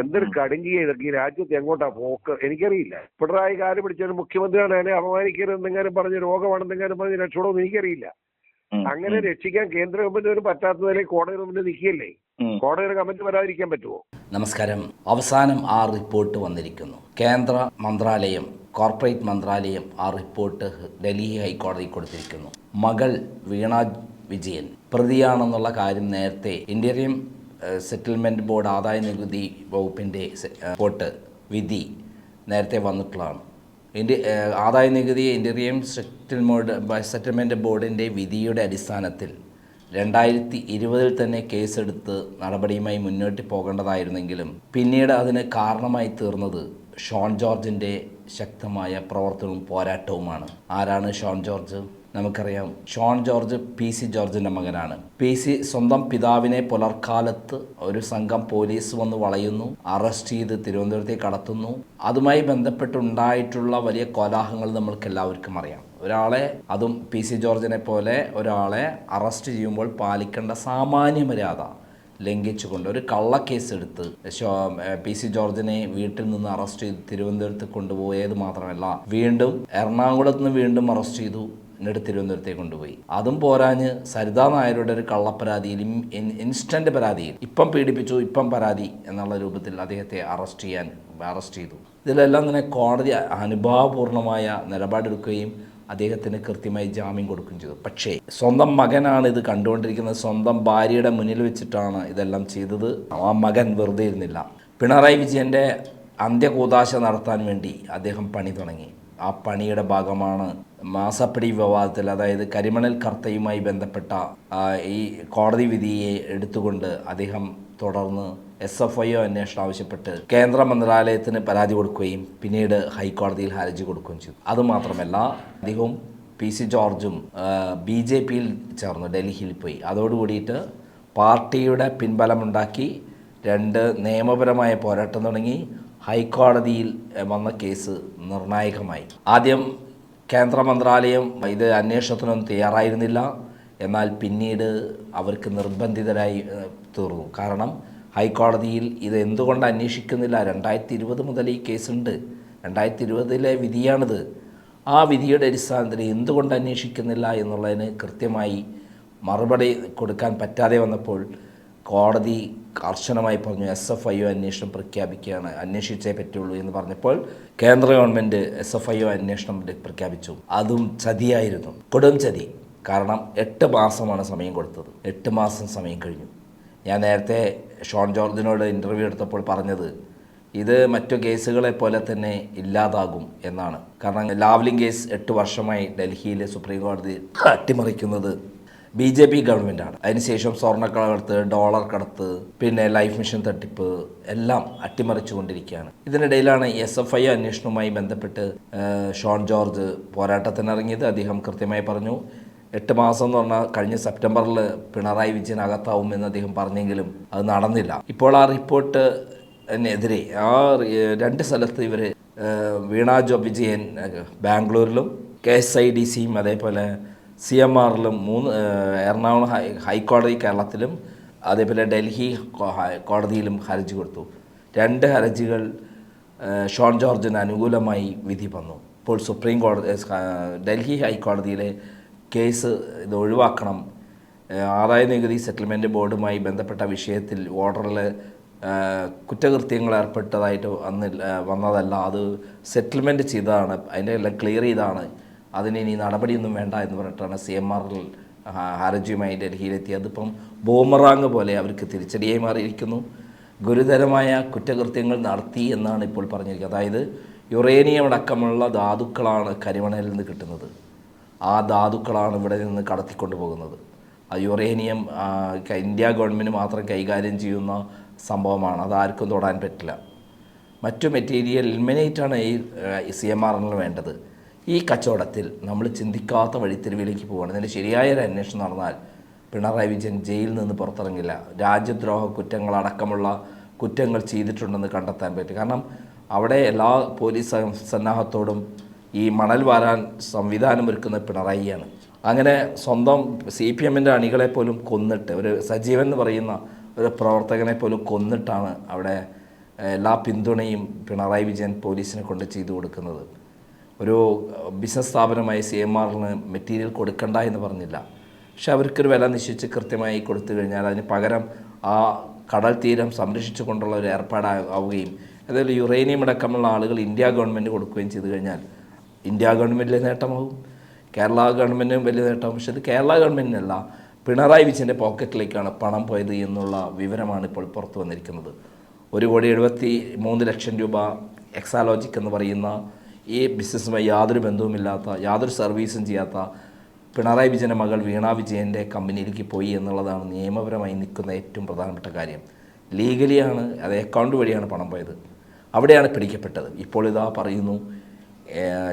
എന്തൊരു കടുങ്കിയ ഇതൊക്കെ ഈ രാജ്യത്ത് എങ്ങോട്ടാ പോക്ക്? എനിക്കറിയില്ല. പിണറായി കാൽ പിടിച്ചൊരു മുഖ്യമന്ത്രിയാണ് അതിനെ അപമാനിക്കരുതെന്നെങ്ങാനും പറഞ്ഞ് രോഗമാണെന്നെങ്ങാനും പറഞ്ഞ് രക്ഷപ്പെടുമെന്ന് എനിക്കറിയില്ല. അങ്ങനെ രക്ഷിക്കാൻ കേന്ദ്ര ഗവൺമെന്റ് പറ്റാത്ത നിലയിൽ കോടതി മുന്നിൽ നിൽക്കുകയല്ലേ? കോടതി കോടതിയുടെ കമന്റ് വരാതിരിക്കാൻ പറ്റുമോ നമസ്കാരം. അവസാനം ആ റിപ്പോർട്ട് വന്നിരിക്കുന്നു. കേന്ദ്ര മന്ത്രാലയം കോർപ്പറേറ്റ് മന്ത്രാലയം ആ റിപ്പോർട്ട് ഡൽഹി ഹൈക്കോടതി കൊടുത്തിരിക്കുന്നു. മകൾ വീണ വിജയൻ പ്രതിയാണെന്നുള്ള കാര്യം നേരത്തെ ഇന്ത്യൻ സെറ്റിൽമെന്റ് ബോർഡ് ആദായ നികുതി വകുപ്പിന്റെ റിപ്പോർട്ട് വിധി നേരത്തെ വന്നിട്ടുള്ളതാണ്. ഇന്ത്യ ആദായ നികുതി ഇന്ത്യൻ സെറ്റിൽമോഡ് സെറ്റിൽമെന്റ് ബോർഡിന്റെ വിധിയുടെ അടിസ്ഥാനത്തിൽ രണ്ടായിരത്തി ഇരുപതിൽ തന്നെ കേസെടുത്ത് നടപടിയുമായി മുന്നോട്ട് പോകേണ്ടതായിരുന്നെങ്കിലും പിന്നീട് അതിന് കാരണമായി തീർന്നത് ഷോൺ ജോർജിന്റെ ശക്തമായ പ്രവർത്തനവും പോരാട്ടവുമാണ്. ആരാണ് ഷോൺ ജോർജ്? നമുക്കറിയാം. ഷോൺ ജോർജ് പി സി ജോർജിന്റെ മകനാണ്. പി സി സ്വന്തം പിതാവിനെ പുലർക്കാലത്ത് ഒരു സംഘം പോലീസ് വന്ന് വളയുന്നു അറസ്റ്റ് ചെയ്ത് തിരുവനന്തപുരത്തേക്ക് കടത്തുന്നു. അതുമായി ബന്ധപ്പെട്ടുണ്ടായിട്ടുള്ള വലിയ കോലാഹലങ്ങൾ നമ്മൾക്ക് എല്ലാവർക്കും അറിയാം. ഒരാളെ അതും പി സി ജോർജിനെ പോലെ ഒരാളെ അറസ്റ്റ് ചെയ്യുമ്പോൾ പാലിക്കേണ്ട സാമാന്യ മര്യാദ ലംഘിച്ചുകൊണ്ട് ഒരു കള്ളക്കേസ് എടുത്ത് പി സി ജോർജിനെ വീട്ടിൽ നിന്ന് അറസ്റ്റ് ചെയ്ത് തിരുവനന്തപുരത്ത് കൊണ്ടുപോയത് മാത്രമല്ല വീണ്ടും എറണാകുളത്ത് നിന്ന് വീണ്ടും അറസ്റ്റ് ചെയ്തു. എന്നിട്ട് തിരുവനന്തപുരത്തേക്ക് കൊണ്ടുപോയി. അതും പോരാഞ്ഞ് സരിതാ നായരുടെ ഒരു കള്ളപ്പരാതിയിൽ ഇൻസ്റ്റന്റ് പരാതിയിൽ. ഇപ്പം പീഡിപ്പിച്ചു ഇപ്പം പരാതി എന്നുള്ള രൂപത്തിൽ അദ്ദേഹത്തെ അറസ്റ്റ് ചെയ്യാൻ അറസ്റ്റ് ചെയ്തു. ഇതിലെല്ലാം തന്നെ കോടതി അനുഭാവപൂർണമായ നിലപാടെടുക്കുകയും അദ്ദേഹത്തിന് കൃത്യമായി ജാമ്യം കൊടുക്കുകയും ചെയ്തു. പക്ഷേ സ്വന്തം മകനാണ് ഇത് കണ്ടുകൊണ്ടിരിക്കുന്നത്. സ്വന്തം ഭാര്യയുടെ മുന്നിൽ വെച്ചിട്ടാണ് ഇതെല്ലാം ചെയ്തത്. ആ മകൻ വെറുതെ ഇരുന്നില്ല. പിണറായി വിജയന്റെ അന്ത്യകൂതാശ നടത്താൻ വേണ്ടി അദ്ദേഹം പണി തുടങ്ങി. ആ പണിയുടെ ഭാഗമാണ് മാസപ്പടി വിവാദത്തിൽ അതായത് കരിമണൽ കർത്തയുമായി ബന്ധപ്പെട്ട ഈ കോടതി വിധിയെ എടുത്തുകൊണ്ട് അദ്ദേഹം തുടർന്ന് എസ് എഫ് ഐ ഒ അന്വേഷണം ആവശ്യപ്പെട്ട് കേന്ദ്ര മന്ത്രാലയത്തിന് പരാതി കൊടുക്കുകയും പിന്നീട് ഹൈക്കോടതിയിൽ ഹർജി കൊടുക്കുകയും ചെയ്തു. അതുമാത്രമല്ല അദ്ദേഹവും പി സി ജോർജും ബി ജെ പിയിൽ ചേർന്നു ഡൽഹിയിൽ പോയി. അതോടുകൂടിയിട്ട് പാർട്ടിയുടെ പിൻബലമുണ്ടാക്കി രണ്ട് നിയമപരമായ പോരാട്ടം തുടങ്ങി. ഹൈക്കോടതിയിൽ വന്ന കേസ് നിർണായകമായി. ആദ്യം കേന്ദ്ര മന്ത്രാലയം ഇത് അന്വേഷണത്തിനൊന്നും തയ്യാറായിരുന്നില്ല. എന്നാൽ പിന്നീട് അവർക്ക് നിർബന്ധിതരായി തീർന്നു. കാരണം ഹൈക്കോടതിയിൽ ഇത് എന്തുകൊണ്ട് അന്വേഷിക്കുന്നില്ല? രണ്ടായിരത്തി ഇരുപത് മുതൽ ഈ കേസുണ്ട്. രണ്ടായിരത്തി ഇരുപതിലെ വിധിയാണിത്. ആ വിധിയുടെ അടിസ്ഥാനത്തിൽ എന്തുകൊണ്ട് അന്വേഷിക്കുന്നില്ല എന്നുള്ളതിന് കൃത്യമായി മറുപടി കൊടുക്കാൻ പറ്റാതെ വന്നപ്പോൾ കോടതി കർശനമായി പറഞ്ഞു എസ് എഫ് ഐ ഒ അന്വേഷണം പ്രഖ്യാപിക്കുകയാണ് അന്വേഷിച്ചേ പറ്റുള്ളൂ എന്ന് പറഞ്ഞപ്പോൾ കേന്ദ്ര government S F I O അന്വേഷണം പ്രഖ്യാപിച്ചു. അതും ചതിയായിരുന്നു. കൊടും ചതി. കാരണം എട്ട് മാസമാണ് സമയം കൊടുത്തത്. എട്ട് മാസം സമയം കഴിഞ്ഞു. ഞാൻ നേരത്തെ ഷോൺ ജോർജിനോട് ഇന്റർവ്യൂ എടുത്തപ്പോൾ പറഞ്ഞത് ഇത് മറ്റു കേസുകളെ പോലെ തന്നെ ഇല്ലാതാകും എന്നാണ്. കാരണം ലാവ്ലിംഗ് കേസ് എട്ട് വർഷമായി ഡൽഹിയിലെ സുപ്രീം കോടതി അട്ടിമറിക്കുന്നത് ബി ജെ പി ഗവൺമെന്റാണ് അതിനുശേഷം സ്വർണക്കടത്ത് ഡോളർ കടത്ത് പിന്നെ ലൈഫ് മിഷൻ തട്ടിപ്പ് എല്ലാം അട്ടിമറിച്ചുകൊണ്ടിരിക്കുകയാണ്. ഇതിനിടയിലാണ് എസ് എഫ് ഐ അന്വേഷണവുമായി ബന്ധപ്പെട്ട് ഷോൺ ജോർജ് പോരാട്ടത്തിനിറങ്ങിയത്. അദ്ദേഹം കൃത്യമായി പറഞ്ഞു എട്ട് മാസം എന്ന് പറഞ്ഞാൽ കഴിഞ്ഞ സെപ്റ്റംബറിൽ പിണറായി വിജയൻ അകത്താവും എന്ന് അദ്ദേഹം പറഞ്ഞെങ്കിലും അത് നടന്നില്ല. ഇപ്പോൾ ആ റിപ്പോർട്ട് എതിരെ ആ രണ്ട് സ്ഥലത്ത് ഇവർ വീണ ജോബ് വിജയൻ ബാംഗ്ലൂരിലും കെ എസ് ഐ ഡി സിയും അതേപോലെ സി എം ആറിലും മൂന്ന് എറണാകുളം ഹൈ ഹൈക്കോടതി കേരളത്തിലും അതേപോലെ ഡൽഹി കോടതിയിലും ഹർജി കൊടുത്തു. രണ്ട് ഹർജികൾ ഷോൺ ജോർജിന് അനുകൂലമായി വിധി വന്നു. ഇപ്പോൾ സുപ്രീം കോടതി ഡൽഹി ഹൈക്കോടതിയിലെ കേസ് ഇത് ഒഴിവാക്കണം. ആദായ നികുതി സെറ്റിൽമെന്റ് ബോർഡുമായി ബന്ധപ്പെട്ട വിഷയത്തിൽ ഓർഡറിൽ കുറ്റകൃത്യങ്ങൾ ഏർപ്പെട്ടതായിട്ട് വന്നില്ല വന്നതല്ല അത് സെറ്റിൽമെന്റ് ചെയ്തതാണ് അതിന്റെ എല്ലാം ക്ലിയർ ചെയ്താണ് അതിന് ഇനി നടപടിയൊന്നും വേണ്ട എന്ന് പറഞ്ഞിട്ടാണ് സി എം ആറിൽ ഹർജിയുമായി ഡൽഹിയിലെത്തി അതിപ്പം ബൂമറാങ് പോലെ അവർക്ക് തിരിച്ചടിയായി മാറിയിരിക്കുന്നു. ഗുരുതരമായ കുറ്റകൃത്യങ്ങൾ നടത്തി എന്നാണ് ഇപ്പോൾ പറഞ്ഞിരിക്കുന്നത്. അതായത് യുറേനിയം അടക്കമുള്ള ധാതുക്കളാണ് കരിമണലിൽ നിന്ന് കിട്ടുന്നത്. ആ ധാതുക്കളാണ് ഇവിടെ നിന്ന് കടത്തിക്കൊണ്ട് പോകുന്നത്. ആ യുറേനിയം ഇന്ത്യ ഗവൺമെന്റ് മാത്രം കൈകാര്യം ചെയ്യുന്ന സംഭവമാണ്. അതാർക്കും തൊടാൻ പറ്റില്ല. മറ്റു മെറ്റീരിയൽ ഇൽമിനേറ്റാണ് ഈ സി എം ആറിന് വേണ്ടത്. ഈ കച്ചവടത്തിൽ നമ്മൾ ചിന്തിക്കാത്ത വഴിത്തിരിവിലേക്ക് പോവുകയാണ്. ഇതിന്റെ ശരിയായ ഒരു അന്വേഷണം നടന്നാൽ പിണറായി വിജയൻ ജയിലിൽ നിന്ന് പുറത്തിറങ്ങില്ല. രാജ്യദ്രോഹ കുറ്റങ്ങളടക്കമുള്ള കുറ്റങ്ങൾ ചെയ്തിട്ടുണ്ടെന്ന് കണ്ടെത്താൻ പറ്റും. കാരണം അവിടെ എല്ലാ പോലീസ് സന്നാഹത്തോടും ഈ മണൽ വാരാൻ സംവിധാനം ഒരുക്കുന്ന പിണറായിയാണ്. അങ്ങനെ സ്വന്തം സി പി എമ്മിന്റെ അണികളെ പോലും കൊന്നിട്ട് ഒരു സജീവൻ എന്ന് പറയുന്ന ഒരു പ്രവർത്തകനെ പോലും കൊന്നിട്ടാണ് അവിടെ എല്ലാ പിന്തുണയും പിണറായി വിജയൻ പോലീസിനെ കൊണ്ട് ചെയ്തു കൊടുക്കുന്നത്. ഒരു ബിസിനസ് സ്ഥാപനമായ സി എം ആറിന് മെറ്റീരിയൽ കൊടുക്കണ്ട എന്ന് പറഞ്ഞില്ല. പക്ഷെ അവർക്കൊരു വില നിശ്ചയിച്ച് കൃത്യമായി കൊടുത്തു കഴിഞ്ഞാൽ അതിന് പകരം ആ കടൽ തീരം സംരക്ഷിച്ചു കൊണ്ടുള്ള ഒരു ഏർപ്പാടാവുകയും അതായത് യുറേനിയം അടക്കമുള്ള ആളുകൾ ഇന്ത്യ ഗവൺമെന്റ് കൊടുക്കുകയും ചെയ്തു കഴിഞ്ഞാൽ ഇന്ത്യ ഗവൺമെന്റിലെ നേട്ടമാവും. കേരള ഗവൺമെന്റിനും വലിയ നേട്ടമാവും. പക്ഷേ ഇത് കേരള ഗവൺമെന്റിനല്ല പിണറായി വിജയന്റെ പോക്കറ്റിലേക്കാണ് പണം പോയത് എന്നുള്ള വിവരമാണ് ഇപ്പോൾ പുറത്തു വന്നിരിക്കുന്നത്. ഒരു കോടി എഴുപത്തി മൂന്ന് ലക്ഷം രൂപ എക്സാലോജിക് എന്ന് പറയുന്ന ഈ ബിസിനസ്സുമായി യാതൊരു ബന്ധവുമില്ലാത്ത യാതൊരു സർവീസും ചെയ്യാത്ത പിണറായി വിജയന്റെ മകൾ വീണ വിജയന്റെ കമ്പനിയിലേക്ക് പോയി എന്നുള്ളതാണ് നിയമപരമായി നിൽക്കുന്ന ഏറ്റവും പ്രധാനപ്പെട്ട കാര്യം. ലീഗലിയാണ് അത് അക്കൗണ്ട് വഴിയാണ് പണം പോയത്. അവിടെയാണ് പിടിക്കപ്പെട്ടത്. ഇപ്പോൾ ഇതാ പറയുന്നു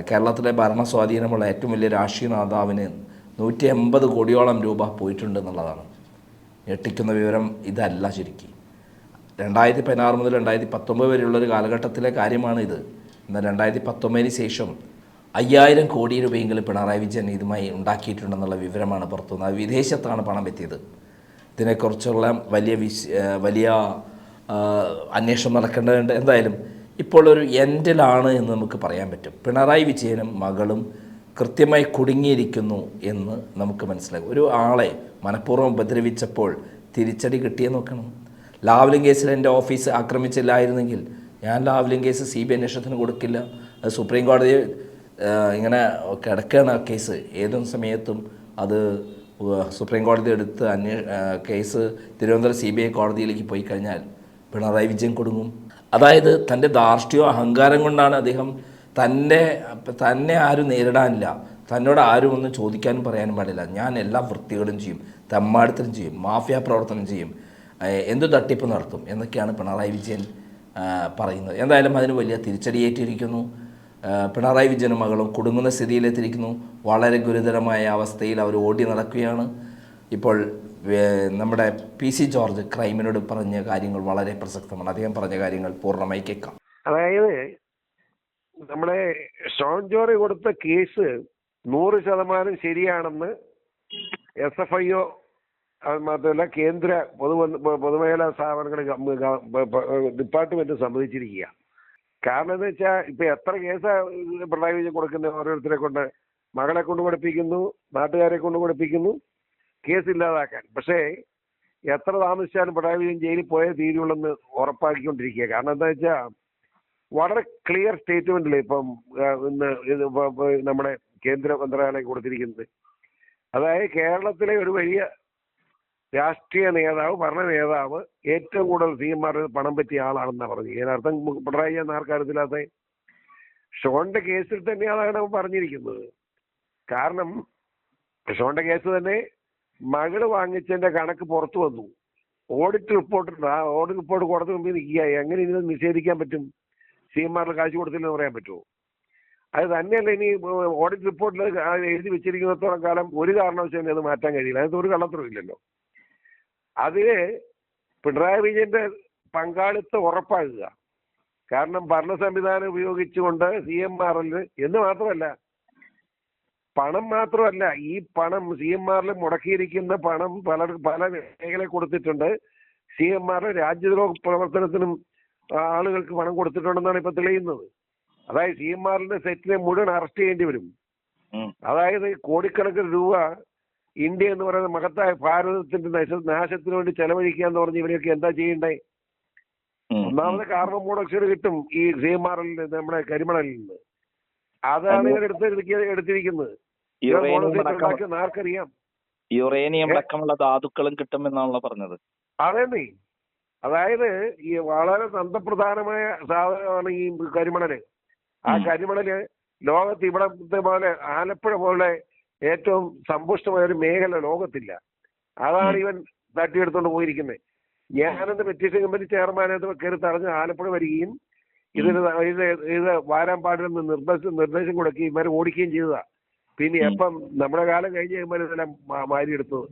കേരളത്തിലെ ഭരണ സ്വാധീനമുള്ള ഏറ്റവും വലിയ രാഷ്ട്രീയ നേതാവിന് നൂറ്റി എൺപത് കോടിയോളം രൂപ പോയിട്ടുണ്ട് എന്നുള്ളതാണ്. ഞെട്ടിക്കുന്ന വിവരം ഇതല്ല ശരിക്കും. രണ്ടായിരത്തി പതിനാറ് മുതൽ രണ്ടായിരത്തി പത്തൊമ്പത് വരെയുള്ള ഒരു കാലഘട്ടത്തിലെ കാര്യമാണ് ഇത് എന്നാൽ രണ്ടായിരത്തി പത്തൊമ്പതിന് ശേഷം അയ്യായിരം കോടി രൂപയെങ്കിലും പിണറായി വിജയൻ ഇതുമായി ഉണ്ടാക്കിയിട്ടുണ്ടെന്നുള്ള വിവരമാണ് പുറത്തു വന്നത്. വിദേശത്താണ് പണം എത്തിയത്. ഇതിനെക്കുറിച്ചുള്ള വലിയ വിശ് വലിയ അന്വേഷണം നടക്കേണ്ടതുണ്ട്. എന്തായാലും ഇപ്പോൾ ഒരു എൻഡിലാണ് എന്ന് നമുക്ക് പറയാൻ പറ്റും. പിണറായി വിജയനും മകളും കൃത്യമായി കുടുങ്ങിയിരിക്കുന്നു എന്ന് നമുക്ക് മനസ്സിലാകും. ഒരു ആളെ മനഃപൂർവം ഉപദ്രവിച്ചപ്പോൾ തിരിച്ചടി കിട്ടിയെന്ന് നോക്കണം. ലാവ്ലിംഗ് കേസിൽ എന്റെ ഓഫീസ് ആക്രമിച്ചില്ലായിരുന്നെങ്കിൽ ഞാൻ ലാവ്ലിംഗ് കേസ് സി ബി അന്വേഷണത്തിന് കൊടുക്കില്ല. അത് സുപ്രീം കോടതി ഇങ്ങനെ കിടക്കുകയാണ് കേസ്. ഏതും സമയത്തും അത് സുപ്രീം കോടതി എടുത്ത് അന്വേ case Thiruvananthapuram C B I കോടതിയിലേക്ക് പോയി കഴിഞ്ഞാൽ പിണറായി വിജയൻ കൊടുങ്ങും. അതായത് തന്റെ ധാർഷ്ട്യവും അഹങ്കാരം കൊണ്ടാണ് അദ്ദേഹം തന്നെ തന്നെ ആരും നേരിടാനില്ല. തന്നോട് ആരും ഒന്നും ചോദിക്കാനും പറയാനും പാടില്ല. ഞാൻ എല്ലാ വൃത്തികളും ചെയ്യും തെമ്മാടിത്തരം ചെയ്യും മാഫിയ പ്രവർത്തനം ചെയ്യും എന്ത് തട്ടിപ്പ് നടത്തും എന്നൊക്കെയാണ് പിണറായി വിജയൻ പറയുന്നത്. എന്തായാലും അതിന് വലിയ തിരിച്ചടിയേറ്റിരിക്കുന്നു. പിണറായി വിജയൻ മകളും കുടുങ്ങുന്ന സ്ഥിതിയിലെത്തിയിരിക്കുന്നു. വളരെ ഗുരുതരമായ അവസ്ഥയിൽ അവർ ഓടി നടക്കുകയാണ്. ഇപ്പോൾ നമ്മുടെ പി സി ജോർജ് ക്രൈമിനോട് പറഞ്ഞ കാര്യങ്ങൾ വളരെ പ്രസക്തമാണ്. അദ്ദേഹം പറഞ്ഞ കാര്യങ്ങൾ പൂർണമായി കേൾക്കാം. അതായത് നമ്മുടെ ഷോൺ ജോറി കൊടുത്ത കേസ് നൂറ് ശതമാനം ശരിയാണെന്ന് എസ് എഫ് ഐ ഒ അത് മാത്രമല്ല കേന്ദ്ര പൊതു പൊതുമേഖലാ സ്ഥാപനങ്ങൾ ഡിപ്പാർട്ട്മെന്റ് സമ്മതിച്ചിരിക്കുക. കാരണം എന്ന് വെച്ചാൽ ഇപ്പൊ എത്ര കേസ് പിണറായി വിജയൻ കൊടുക്കുന്ന ഓരോരുത്തരെ കൊണ്ട്? മകളെ കൊണ്ട് പഠിപ്പിക്കുന്നു നാട്ടുകാരെ കൊണ്ട് പഠിപ്പിക്കുന്നു കേസ് ഇല്ലാതാക്കാൻ. പക്ഷേ എത്ര താമസിച്ചാലും പിണറായി വിജയൻ ജയിലിൽ പോയേ തീരുള്ളെന്ന് ഉറപ്പാക്കിക്കൊണ്ടിരിക്കുക. കാരണം എന്താ വെച്ചാൽ വളരെ ക്ലിയർ സ്റ്റേറ്റ്മെന്റിൽ ഇപ്പം ഇന്ന് നമ്മുടെ കേന്ദ്ര മന്ത്രാലയം കൊടുത്തിരിക്കുന്നത്. അതായത് കേരളത്തിലെ ഒരു വലിയ രാഷ്ട്രീയ നേതാവ് ഭരണ നേതാവ് ഏറ്റവും കൂടുതൽ സി എം ആർ പണം പറ്റിയ ആളാണെന്നാണ് പറഞ്ഞു ഇതിനർത്ഥം പിണറായി എന്ന ആർക്കാരത്തില്ലാത്ത ഷോണിന്റെ കേസിൽ തന്നെയാണ് അങ്ങനെ പറഞ്ഞിരിക്കുന്നത്. കാരണം ഷോണിന്റെ കേസ് തന്നെ മകൾ വാങ്ങിച്ചതിന്റെ കണക്ക് പുറത്തു വന്നു. ഓഡിറ്റ് റിപ്പോർട്ട് ആ ഓഡിറ്റ് റിപ്പോർട്ട് കോടതി മുമ്പിൽ നിൽക്കുക. എങ്ങനെ ഇതിനെ നിഷേധിക്കാൻ പറ്റും? സി എം ആറിൽ കാശ് കൊടുത്തില്ലെന്ന് പറയാൻ പറ്റുമോ? അത് തന്നെയല്ല ഇനി ഓഡിറ്റ് റിപ്പോർട്ടിൽ എഴുതി വെച്ചിരിക്കുന്നിടത്തോളം കാലം ഒരു കാരണവശാലും അത് മാറ്റാൻ കഴിയില്ല. അതിനകത്ത് ഒരു കള്ളത്തരവും ഇല്ലല്ലോ. അതിൽ പിണറായി വിജയന്റെ പങ്കാളിത്തം ഉറപ്പാക്കുക. കാരണം ഭരണ സംവിധാനം ഉപയോഗിച്ചുകൊണ്ട് സി എം ആർ എന്ന് മാത്രമല്ല പണം മാത്രമല്ല ഈ പണം സി എം ആറിൽ മുടക്കിയിരിക്കുന്ന പണം പല പല മേഖലയിൽ കൊടുത്തിട്ടുണ്ട്. സി എം ആറിൽ രാജ്യദ്രോഹ പ്രവർത്തനത്തിനും ആളുകൾക്ക് പണം കൊടുത്തിട്ടുണ്ടെന്നാണ് ഇപ്പൊ തെളിയുന്നത്. അതായത് സി എം ആറിന്റെ സെറ്റിനെ മുഴുവൻ അറസ്റ്റ് ചെയ്യേണ്ടി വരും. അതായത് കോടിക്കണക്കിന് രൂപ ഇന്ത്യ എന്ന് പറയുന്ന മഹത്തായ ഭാരതത്തിന്റെ നശ- നാശത്തിന് വേണ്ടി ചെലവഴിക്കുക എന്ന് പറഞ്ഞ് ഇവരെയൊക്കെ എന്താ ചെയ്യണ്ടേ? ഒന്നാമത് കാർബൺ മോണോക്സൈഡ് കിട്ടും ഈ സീമാറിൽ നമ്മുടെ കരിമണലിൽ നിന്ന്. അതാണ് ഇവർ എടുത്ത് എടുത്തിരിക്കുന്നത്. ആർക്കറിയാം? യുറേനിയം അടക്കമുള്ള ധാതുക്കളും കിട്ടുമെന്നാണല്ലോ പറഞ്ഞത്. അതന്നെ. അതായത് ഈ വളരെ തന്ത്രപ്രധാനമായ സാധനമാണ് ഈ കരിമണൽ. ആ. കരിമണൽ ലോകത്ത് ഇവിടെ പോലെ ആലപ്പുഴ പോലെ ഏറ്റവും സമ്പുഷ്ടമായ ഒരു മേഖല ലോകത്തില്ല. അതാണ് ഇവൻ തട്ടിയെടുത്തോണ്ട് പോയിരിക്കുന്നത് ഞാനെന്ന് പെറ്റീഷൻ കമ്പനി ചെയർമാനായിട്ട് കയറി തടഞ്ഞ് ആലപ്പുഴ വരികയും ഇതിന് ഇത് ഇത് വാരാൻ പാടില്ലെന്ന് നിർദ്ദേശം നിർദ്ദേശം കൊടുക്കുകയും ഇവരെ ഓടിക്കുകയും ചെയ്തതാ. പിന്നെ അപ്പം എപ്പം നമ്മുടെ കാലം കഴിഞ്ഞ് കഴിയുമ്പോൾ ഇതെല്ലാം മാ- മാരിയെടുത്തത്.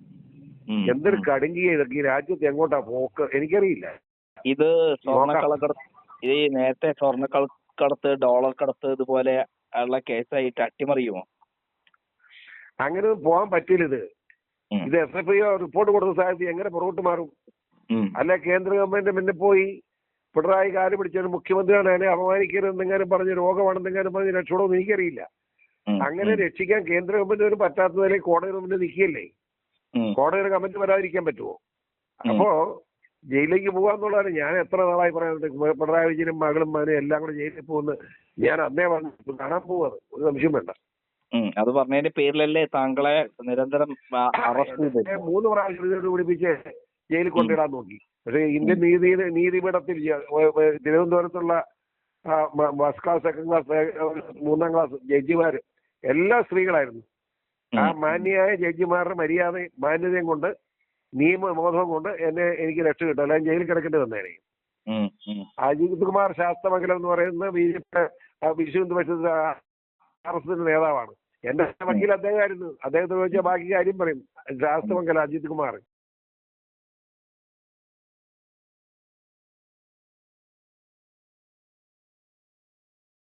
എന്തൊരു കടുങ്കിയ ഇതൊക്കെ ഈ രാജ്യത്ത് എങ്ങോട്ടാ പോക്ക്? എനിക്കറിയില്ല. ഇത് ഈ നേരത്തെ സ്വർണ കടത്ത് ഡോളർ കടത്ത് ഇതുപോലെ ഉള്ള കേസായിട്ട് അട്ടിമറിയുമോ? അങ്ങനെ പോകാൻ പറ്റില്ല ഇത്. ഇത് എസ് എഫ് ഐ റിപ്പോർട്ട് കൊടുത്ത സാഹചര്യം എങ്ങനെ പുറകോട്ട് മാറും? അല്ലെ കേന്ദ്ര ഗവൺമെന്റ് മുന്നിൽ പോയി പിണറായി കാൽ പിടിച്ചൊരു മുഖ്യമന്ത്രിയാണ് അതിനെ അപമാനിക്കരുതെന്നെങ്ങാനും പറഞ്ഞ് രോഗമാണെന്നെങ്ങാനും പറഞ്ഞ് രക്ഷപ്പെടുമെന്ന് എനിക്കറിയില്ല. അങ്ങനെ രക്ഷിക്കാൻ കേന്ദ്ര ഗവൺമെന്റിന് പറ്റാത്ത നിലയിൽ കോടതി മുന്നിൽ നിൽക്കുകയല്ലേ? ഉം, കോടതിയുടെ കമന്റ് വരാതിരിക്കാൻ പറ്റുമോ. അപ്പോ ജയിലിലേക്ക് പോകാന്നുള്ളതാണ് ഞാൻ എത്ര നാളായി പറയുന്നത് പിണറായി വിജയനും മകളും മകനും എല്ലാം കൂടെ ജയിലിൽ പോകുന്നു ഞാൻ അന്നേ പറഞ്ഞു കാണാൻ പോവാണ് ഒരു സംശയം വേണ്ട. അത് പറഞ്ഞതിന്റെ പേരിലല്ലേ താങ്കളെ നിരന്തരം അറസ്റ്റ് ചെയ്തത്? മൂന്ന് പ്രാവശ്യം പിടിപ്പിച്ച് ജയിലിൽ കൊണ്ടിടാൻ നോക്കി. പക്ഷേ ഇന്ത്യൻ നീതി നീതിപീഠത്തിൽ തിരുവനന്തപുരത്തുള്ള ഫസ്റ്റ് ക്ലാസ് സെക്കൻഡ് ക്ലാസ് മൂന്നാം ക്ലാസ് ജഡ്ജിമാര് എല്ലാ സ്ത്രീകളായിരുന്നു. ആ മാന്യയായ ജഡ്ജിമാരുടെ മര്യാദ മാന്യതയും കൊണ്ട് നിയമബോധവും കൊണ്ട് എന്നെ എനിക്ക് രക്ഷ കിട്ടും അല്ലെങ്കിൽ ജയിലിൽ കിടക്കേണ്ടി വന്നേനെ. അജിത് കുമാർ ശാസ്തമംഗലം എന്ന് പറയുന്ന B J P Vishwa Hindu Parishad R S എസിന്റെ നേതാവാണ്. എന്റെ വക്കീൽ അദ്ദേഹമായിരുന്നു. അദ്ദേഹത്തെ ചോദിച്ചാൽ ബാക്കി കാര്യം പറയും. ശാസ്തമംഗലം അജിത് കുമാർ.